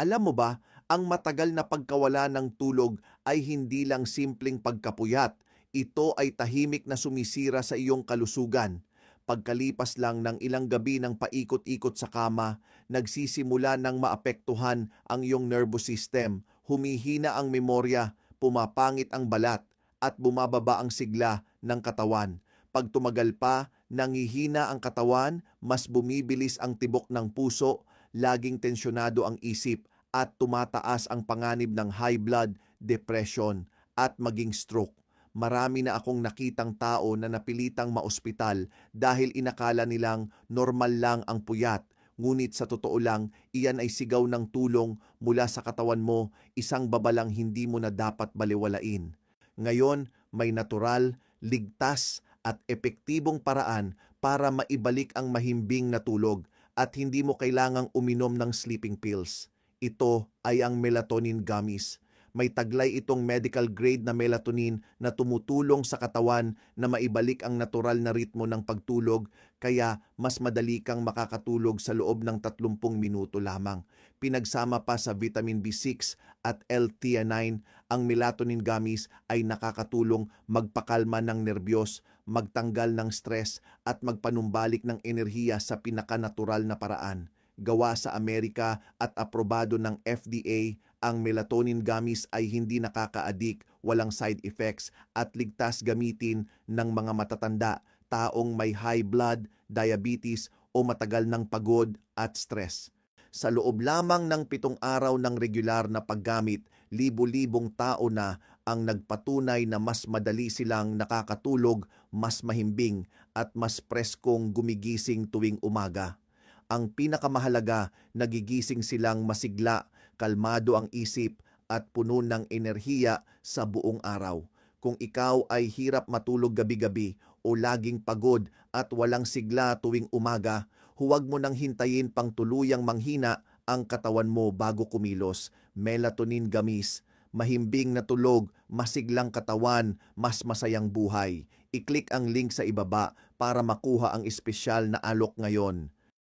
Alam mo ba, ang matagal na pagkawala ng tulog ay hindi lang simpleng pagkapuyat. Ito ay tahimik na sumisira sa iyong kalusugan. Pagkalipas lang ng ilang gabi ng paikot-ikot sa kama, nagsisimula ng maapektuhan ang iyong nervous system, humihina ang memorya, pumapangit ang balat, at bumababa ang sigla ng katawan. Pag tumagal pa, nangihina ang katawan, mas bumibilis ang tibok ng puso, laging tensyonado ang isip, at tumataas ang panganib ng high blood, depression, at maging stroke. Marami na akong nakitang tao na napilitang maospital dahil inakala nilang normal lang ang puyat. Ngunit sa totoo lang, iyan ay sigaw ng tulong mula sa katawan mo, isang babalang hindi mo na dapat baliwalain. Ngayon, may natural, ligtas, at epektibong paraan para maibalik ang mahimbing na tulog at hindi mo kailangang uminom ng sleeping pills. Ito ay ang melatonin gummies. May taglay itong medical grade na melatonin na tumutulong sa katawan na maibalik ang natural na ritmo ng pagtulog kaya mas madali kang makakatulog sa loob ng 30 minuto lamang. Pinagsama pa sa vitamin B6 at L-theanine, ang melatonin gummies ay nakakatulong magpakalma ng nerbiyos, magtanggal ng stress at magpanumbalik ng enerhiya sa pinakanatural na paraan gawa sa Amerika at aprobado ng FDA, ang melatonin gummies ay hindi nakaka-addict, walang side effects at ligtas gamitin ng mga matatanda, taong may high blood, diabetes o matagal ng pagod at stress. Sa loob lamang ng pitong araw ng regular na paggamit, libo-libong tao na ang nagpatunay na mas madali silang nakakatulog, mas mahimbing at mas preskong gumigising tuwing umaga ang pinakamahalaga, nagigising silang masigla, kalmado ang isip at puno ng enerhiya sa buong araw. Kung ikaw ay hirap matulog gabi-gabi o laging pagod at walang sigla tuwing umaga, huwag mo nang hintayin pang tuluyang manghina ang katawan mo bago kumilos. Melatonin gamis, mahimbing na tulog, masiglang katawan, mas masayang buhay. I-click ang link sa ibaba para makuha ang espesyal na alok ngayon